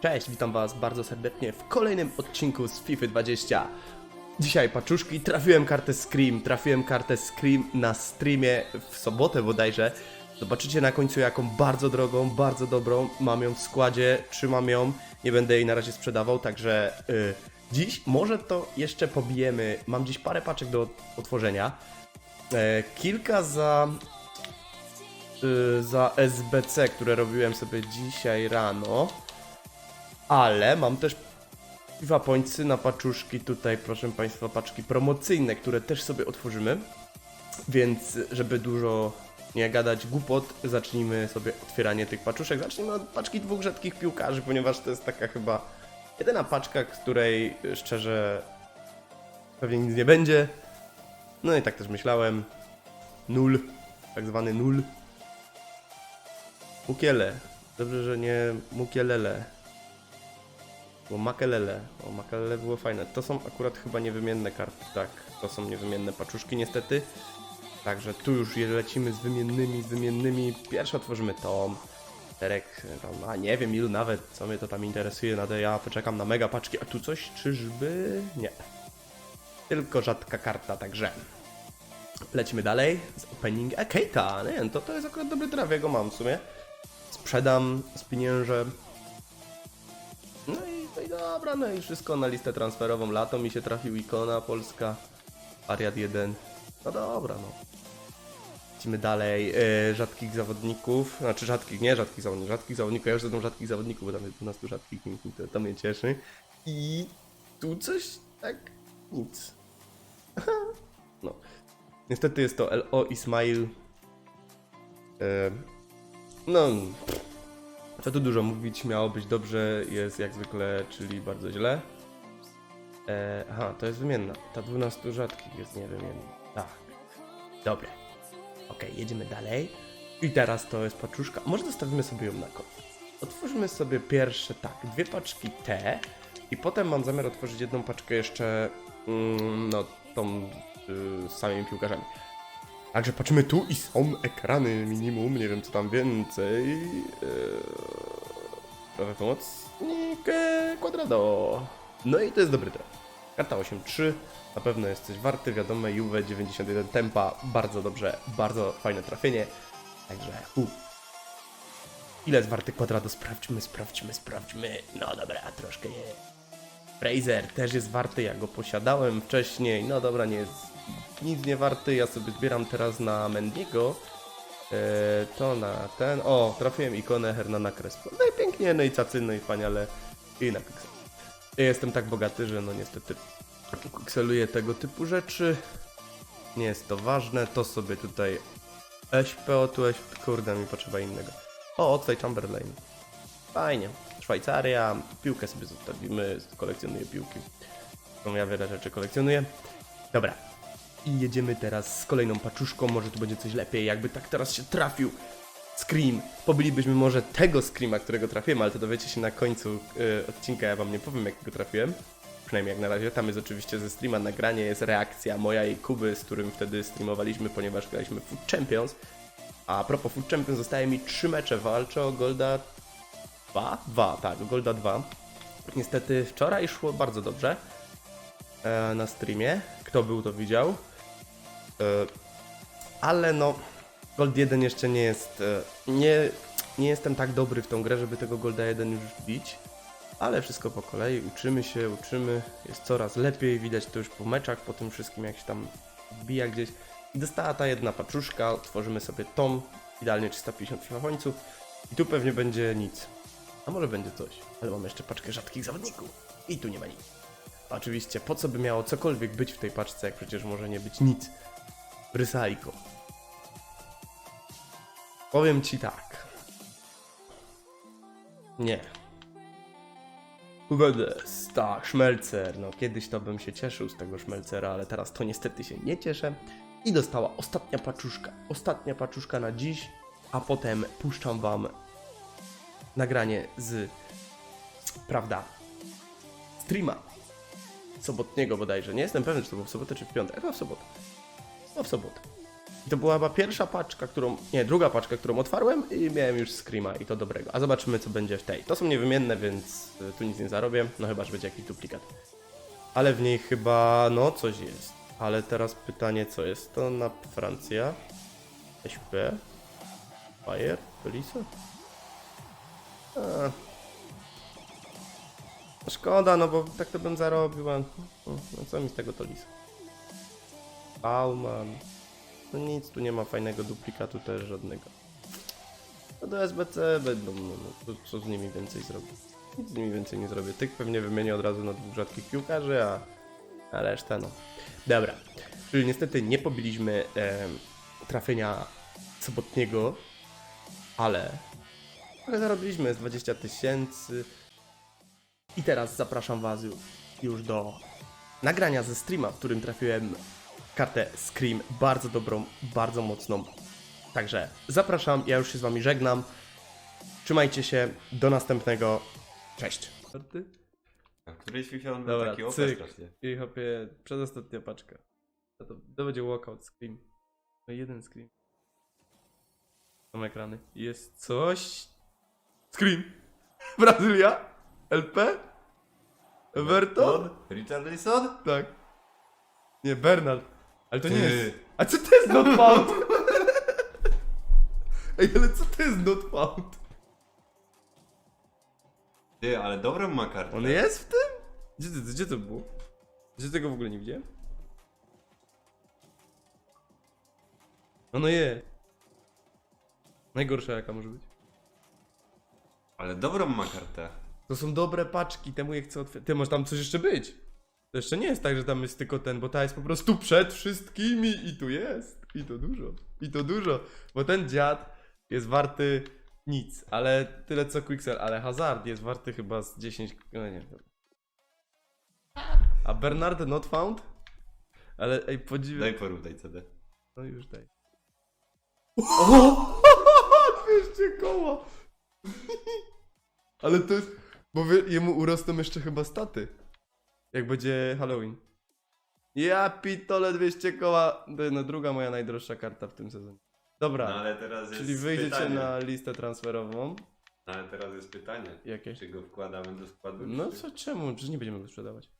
Cześć, witam was bardzo serdecznie w kolejnym odcinku z FIFA 20. Dzisiaj paczuszki, trafiłem kartę Scream, trafiłem kartę Scream na streamie w sobotę bodajże. Zobaczycie na końcu jaką bardzo drogą, bardzo dobrą, mam ją w składzie, trzymam ją, nie będę jej na razie sprzedawał, także y, dziś może to jeszcze pobijemy, mam dziś parę paczek do otworzenia. E, kilka za y, za SBC, które robiłem sobie dzisiaj rano. Ale mam też dwa pońcy na paczuszki tutaj, proszę Państwa, paczki promocyjne, które też sobie otworzymy. Więc, żeby dużo nie gadać głupot, zacznijmy sobie otwieranie tych paczuszek. Zacznijmy od paczki dwóch rzadkich piłkarzy, ponieważ to jest taka chyba Jedyna paczka, której szczerze pewnie nic nie będzie. No i tak też myślałem. Nul, tak zwany nul. Mukiele. Dobrze, że nie mukielele. Bo makelele. O, makelele było fajne. To są akurat chyba niewymienne karty, tak. To są niewymienne paczuszki niestety. Także tu już lecimy z wymiennymi, z wymiennymi. Pierwsza otworzymy tom. 4, tam, no, a nie wiem ilu nawet, co mnie to tam interesuje, na to ja poczekam na mega paczki, a tu coś, czyżby? Nie. Tylko rzadka karta, także lećmy dalej z opening a Keita, nie wiem, to, to jest akurat dobry traf, ja mam w sumie. Sprzedam, spieniężę. No i, no i dobra, no i wszystko na listę transferową. Lato mi się trafił ikona polska, Ariad 1. No dobra, no. Lecimy dalej. E, rzadkich zawodników. Znaczy rzadkich, nie rzadkich zawodników. Rzadkich zawodników. Ja już zadam rzadkich zawodników, bo tam jest 12 rzadkich. To, to mnie cieszy. I tu coś tak nic. no. Niestety jest to LO Ismail. E, no. Co tu dużo mówić, miało być dobrze, jest jak zwykle, czyli bardzo źle. E, aha, to jest wymienna. Ta 12 rzadkich jest niewymienna. Tak. Dobra. Okej, jedziemy dalej. I teraz to jest paczuszka. Może zostawimy sobie ją na koniec. Otwórzmy sobie pierwsze, tak, dwie paczki te. I potem mam zamiar otworzyć jedną paczkę jeszcze, mm, no, tą y, z samymi piłkarzami. Także patrzymy tu i są ekrany minimum, nie wiem co tam więcej. Trochę pomocnik Quadrado. No i to jest dobry traf. Karta 8-3, na pewno jest coś warty, wiadomo, Juve 91 tempa, bardzo dobrze, bardzo fajne trafienie. Także, hu. Ile jest warty Quadrado? Sprawdźmy, sprawdźmy, sprawdźmy. No dobra, troszkę nie. Fraser też jest warty, ja go posiadałem wcześniej. No dobra, nie jest nic nie warty. Ja sobie zbieram teraz na Mendiego. E, to na ten. O, trafiłem ikonę Hernana Crespo. No i pięknie, no i cacy, no i wspaniale. I na piksel. Ja jestem tak bogaty, że no niestety pikseluję tego typu rzeczy. Nie jest to ważne. To sobie tutaj SP, o tu SP, kurde, mi potrzeba innego. O, tutaj Chamberlain. Fajnie. Szwajcaria, piłkę sobie zostawimy, kolekcjonuję piłki. Zresztą ja wiele rzeczy kolekcjonuję. Dobra. I jedziemy teraz z kolejną paczuszką, może tu będzie coś lepiej, jakby tak teraz się trafił. Scream. Pobylibyśmy może tego Screama, którego trafiłem, ale to dowiecie się na końcu y, odcinka, ja wam nie powiem jak go trafiłem. Przynajmniej jak na razie. Tam jest oczywiście ze streama nagranie, jest reakcja moja i Kuby, z którym wtedy streamowaliśmy, ponieważ graliśmy Food Champions. A propos Food Champions, zostaje mi trzy mecze, walczę o Golda 2? 2, tak, Golda 2. Niestety wczoraj szło bardzo dobrze e, na streamie. Kto był, to widział. E, ale no, Gold 1 jeszcze nie jest. E, nie, nie jestem tak dobry w tą grę, żeby tego Golda 1 już bić. Ale wszystko po kolei, uczymy się, uczymy. Jest coraz lepiej, widać to już po meczach, po tym wszystkim, jak się tam wbija gdzieś. I dostała ta jedna paczuszka, otworzymy sobie tom, idealnie 350 fifachońców. I tu pewnie będzie nic. A może będzie coś, ale mam jeszcze paczkę rzadkich zawodników. I tu nie ma nic. Oczywiście, po co by miało cokolwiek być w tej paczce, jak przecież może nie być nic. Rysaiko. Powiem ci tak. Nie. Uwedes, tak, szmelcer. No kiedyś to bym się cieszył z tego szmelcera, ale teraz to niestety się nie cieszę. I dostała ostatnia paczuszka. Ostatnia paczuszka na dziś, a potem puszczam wam nagranie z, prawda, streama sobotniego bodajże. Nie jestem pewny, czy to było w sobotę, czy w piątek. Chyba w sobotę. No w sobotę. I to była chyba pierwsza paczka, którą. Nie, druga paczka, którą otwarłem i miałem już Screama i to dobrego. A zobaczymy, co będzie w tej. To są niewymienne, więc y, tu nic nie zarobię. No chyba, że będzie jakiś duplikat. Ale w niej chyba, no, coś jest. Ale teraz pytanie, co jest to na Francja? SP? Fire? Police? A. No Szkoda, no bo tak to bym zarobił, a no co mi z tego to lis? Bauman. No nic, tu nie ma fajnego duplikatu też żadnego. No do SBC będą, no, no to co z nimi więcej zrobię? Nic z nimi więcej nie zrobię. Tych pewnie wymienię od razu na dwóch rzadkich piłkarzy, a, a resztę no. Dobra, czyli niestety nie pobiliśmy em, trafienia sobotniego, ale, ale zarobiliśmy z 20 tysięcy. I teraz zapraszam Was ju- już do nagrania ze streama, w którym trafiłem kartę Scream, bardzo dobrą, bardzo mocną. Także zapraszam, ja już się z Wami żegnam. Trzymajcie się, do następnego. Cześć. A któryś FIFA on był Dobra, taki cyk. strasznie. I hopie, przedostatnia paczka. To, to, to będzie walkout Scream. No jeden Scream. Są ekrany. Jest coś. Scream. Brazylia. LP. Everton. Richarlison? Tak. Nie, Bernard. Ale to nie jest. A co to jest not found? Ej, ale co to jest not found? Ty, ale dobrą ma kartę. On jest w tym? Gdzie to, gdzie to było? Gdzie tego w ogóle nie widziałem? Ono je. Najgorsza jaka może być. Ale dobrą ma kartę. To są dobre paczki, temu je chcę otwierać. Ty, może tam coś jeszcze być? To jeszcze nie jest tak, że tam jest tylko ten, bo ta jest po prostu przed wszystkimi i tu jest. I to dużo. I to dużo. Bo ten dziad jest warty nic, ale tyle co Quixel, ale Hazard jest warty chyba z 10, no nie wiem. A Bernard not found? Ale ej, podziwiam. Daj porównaj CD. No już daj. O! 200 koła! Ale to jest... Bo wie, jemu urosną jeszcze chyba staty. Jak będzie Halloween. Ja pitole 200 koła. No, druga moja najdroższa karta w tym sezonie. Dobra, No ale teraz jest czyli wyjdziecie pytanie. na listę transferową. No ale teraz jest pytanie. Jakie? Czy go wkładamy do składu? No czy- co, czemu? Przecież nie będziemy go sprzedawać.